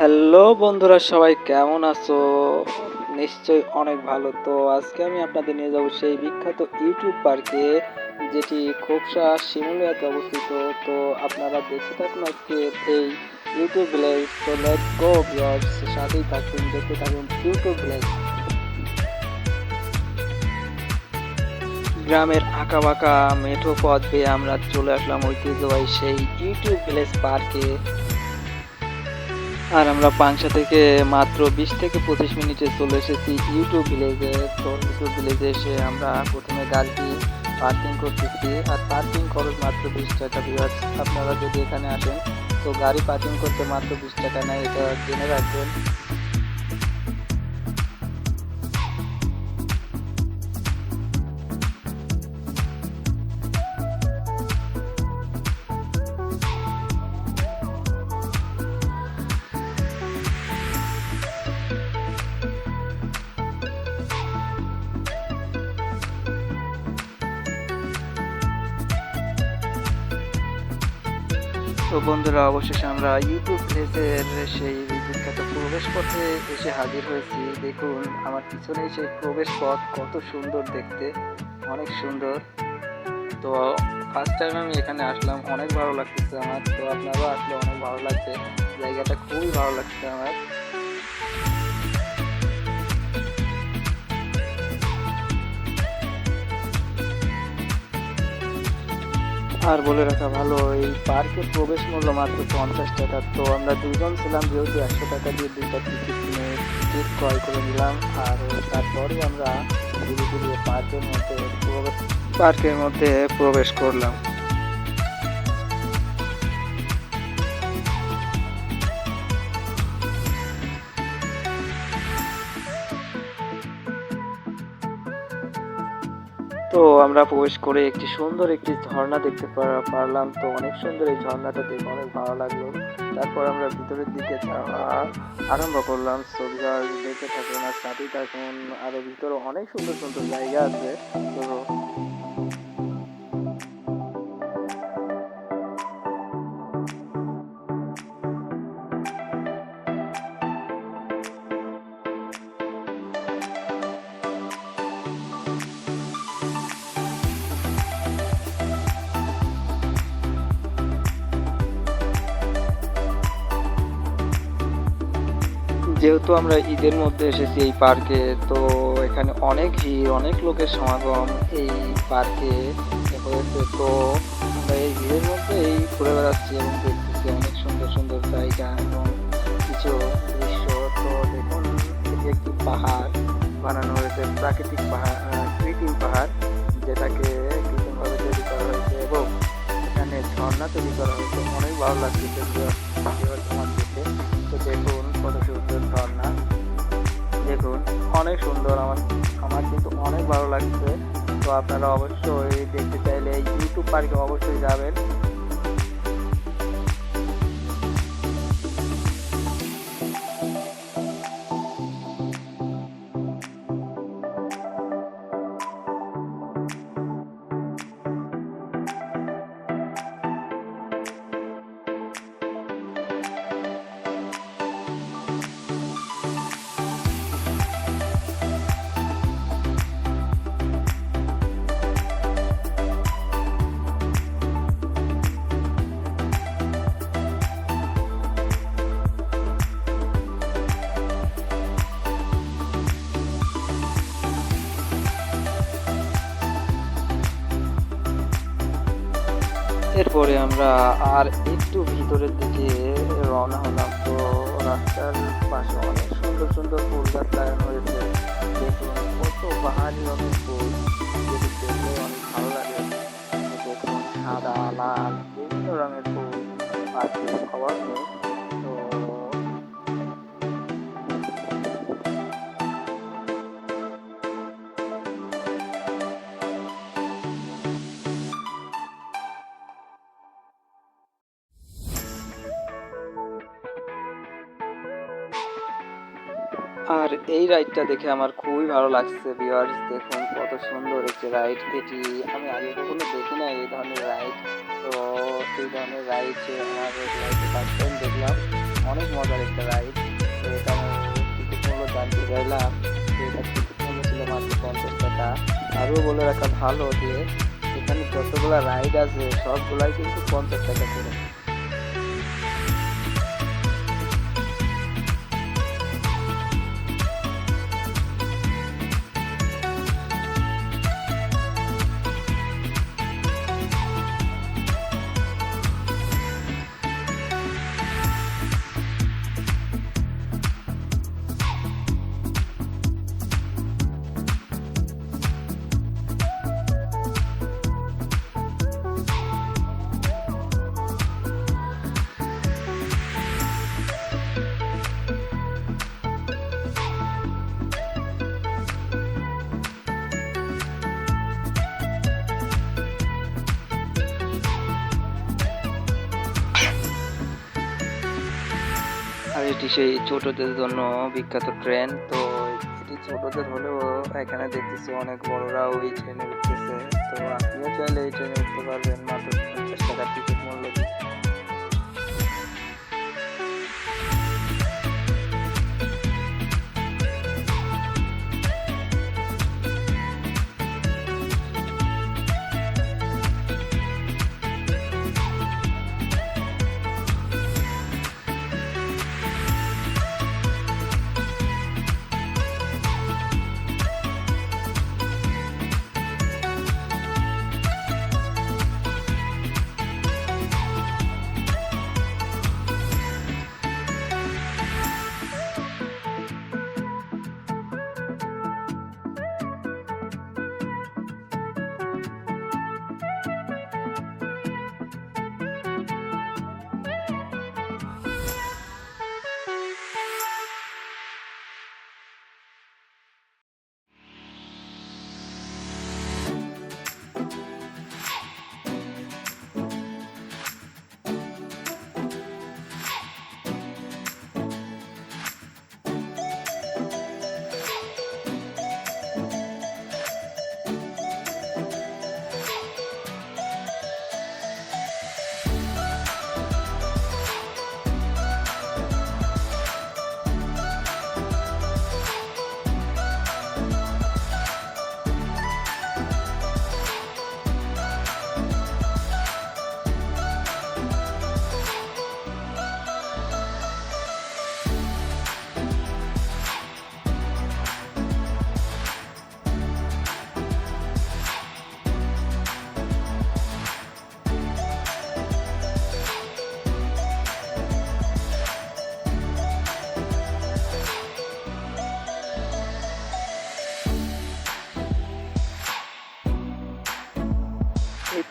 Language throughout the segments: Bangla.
হ্যালো বন্ধুরা, সবাই কেমন আছো? নিশ্চয়ই অনেক ভালো। তো আজকে আমি আপনাদের নিয়ে যাব সেই বিখ্যাত ইউটিউব পার্কে, যেটি খোকসা শিমুলিয়াতে অবস্থিত। তো আপনারা দেখতে থাকুন আজকে এই ইউটিউব ভিলেজ তো লেটস গো সাথেই থাকুন, দেখতে থাকুন ইউটিউব ভিলেজ গ্রামের আঁকা বাঁকা মেঠো পথ পেয়ে আমরা চলে আসলাম ঐতিহ্যবাহী সেই ইউটিউব ভিলেজ পার্কে আর আমরা পাংশা থেকে মাত্র বিশ থেকে পঁচিশ মিনিটে চলে এসেছি ইউটিউব ভিলেজে তো ইউটিউব ভিলেজে এসে আমরা প্রথমে গাড়িটি পার্কিং করতেছি। আর পার্কিং খরচ মাত্র বিশ টাকা বিভাগ আপনারা যদি এখানে আসেন, তো গাড়ি পার্কিং করতে মাত্র বিশ টাকা নেয়, এটা জেনে রাখবেন। বন্ধুরা, অবশেষে আমরা ইউটিউব ভিলেজের সেই বিখ্যাত প্রবেশ পথে এসে হাজির হয়েছি। দেখুন, আমার পিছনে সেই প্রবেশ পথ কত সুন্দর দেখতে, অনেক সুন্দর। তো ফার্স্ট টাইম আমি এখানে আসলাম, অনেক ভালো লাগতেছে আমার। তো আপনারও আসলে অনেক ভালো লাগছে। জায়গাটা খুবই ভালো লাগছে আমার। আর বলে রাখা ভালো, এই পার্কের প্রবেশ মূল্য মাত্র পঞ্চাশ টাকা। তো আমরা দুজন ছিলাম, যেহেতু একশো টাকা দিয়ে দুইটা টিকিট কিনে টিকিট ক্রয় করে নিলাম। আর তারপরে আমরা ধীরে ধীরে পার্কের মধ্যে পার্কের মধ্যে প্রবেশ করলাম। তো আমরা প্রবেশ করে একটি সুন্দর একটি ঝর্ণা দেখতে পার- পারলাম। তো অনেক সুন্দর এই ঝর্ণাটা দেখে অনেক ভালো লাগল। তারপর আমরা ভিতরের দিকে যাওয়া আরম্ভ করলাম। ছবিটা দেখতে থাকুন আর সাথেই থাকুন আরও ভিতরে অনেক সুন্দর সুন্দর জায়গা আছে। তো যেহেতু আমরা ঈদের মধ্যে এসেছি এই পার্কে, তো এখানে অনেক ভিড়, অনেক লোকের সমাগম এই পার্কে। হয়েছে তো আমরা এই ভিড়ের মধ্যেই ঘুরে বেড়াচ্ছি এবং দেখতেছি অনেক সুন্দর সুন্দর জায়গা এবং কিছু দৃশ্য। তো দেখুন একটি পাহাড়, বানানো হয়েছে প্রাকৃতিক পাহাড় কৃত্রিম পাহাড়, যেটাকে কৃত্রিমভাবে তৈরি করা হয়েছে এবং এখানে ঝর্ণা তৈরি করা হয়েছে। অনেক ভালো লাগছে অনেক সুন্দর, আমার আমার কিন্তু অনেক ভালো লাগছে। তো আপনারা অবশ্যই দেখতে চাইলে ইউটিউব পার্কে অবশ্যই যাবেন। এরপরে আমরা আর একটু ভিতরের দিকে রওনা হলাম। তো রাস্তার পাশে অনেক সুন্দর সুন্দর ফুল গাছ লাগানো হয়েছে। দেখুন, কত পাহাড়ি রঙের ফুল। যেটি দেখলে অনেক ভালো লাগে। দেখুন, সাদা, লাল, বিভিন্ন রঙের ফুল। আর খবর নেই। আর এই রাইডটা দেখে আমার খুবই ভালো লাগছে ভিউয়ার্স দেখুন কত সুন্দর একটি রাইড এটি আমি আগে কখনো দেখি না এই ধরনের রাইড তো এই ধরনের রাইড আমার টাইম দেখলাম অনেক মজার একটা রাইড তো এটা টিকিট মূল্য ছিল মাত্র পঞ্চাশ টাকা। আরও বলে রাখা ভালো যে, এখানে যতগুলা রাইড আছে, সবগুলাই কিন্তু পঞ্চাশ টাকা করে। আর এটি সেই ছোটদের জন্য বিখ্যাত ট্রেন তো এটি ছোটদের হলেও এখানে দেখতেছি অনেক বড়রাও এই ট্রেনে উঠতেছে। তো আপনিও চাইলে এই ট্রেনে উঠতে পারবেন, মাত্র পঞ্চাশ টাকার টিকিট মূল্য।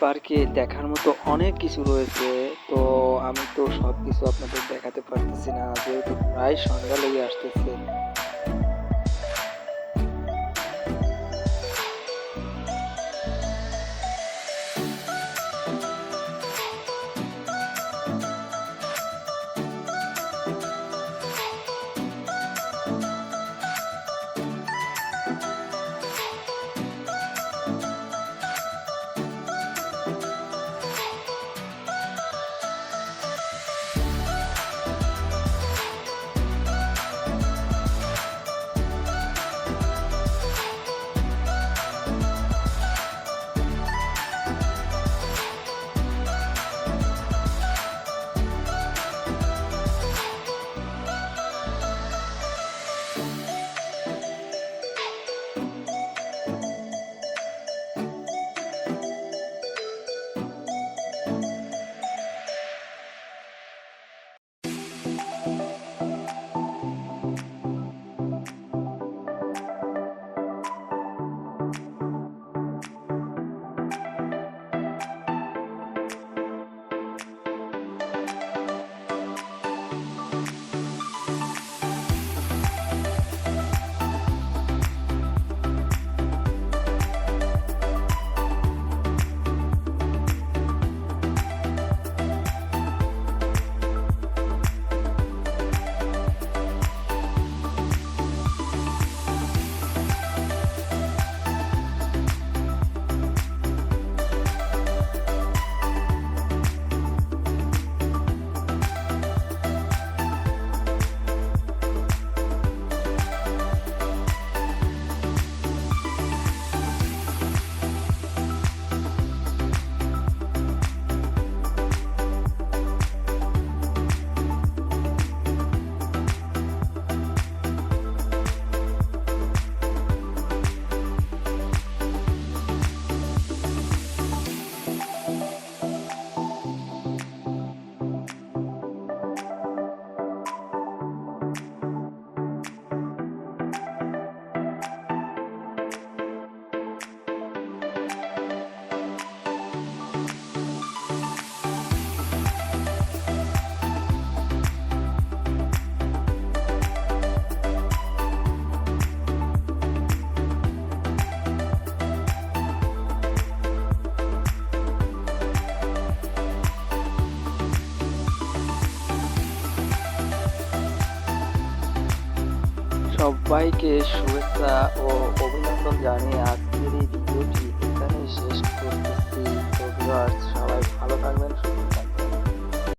পার্কে দেখার মতো অনেক কিছু রয়েছে, তো আমি তো সব কিছু আপনাদের দেখাতে পারতেছি না, যেহেতু প্রায় সন্ধ্যা লেগে আসতেছে। সবাইকে শুভেচ্ছা ও অভিনন্দন জানিয়ে আজকের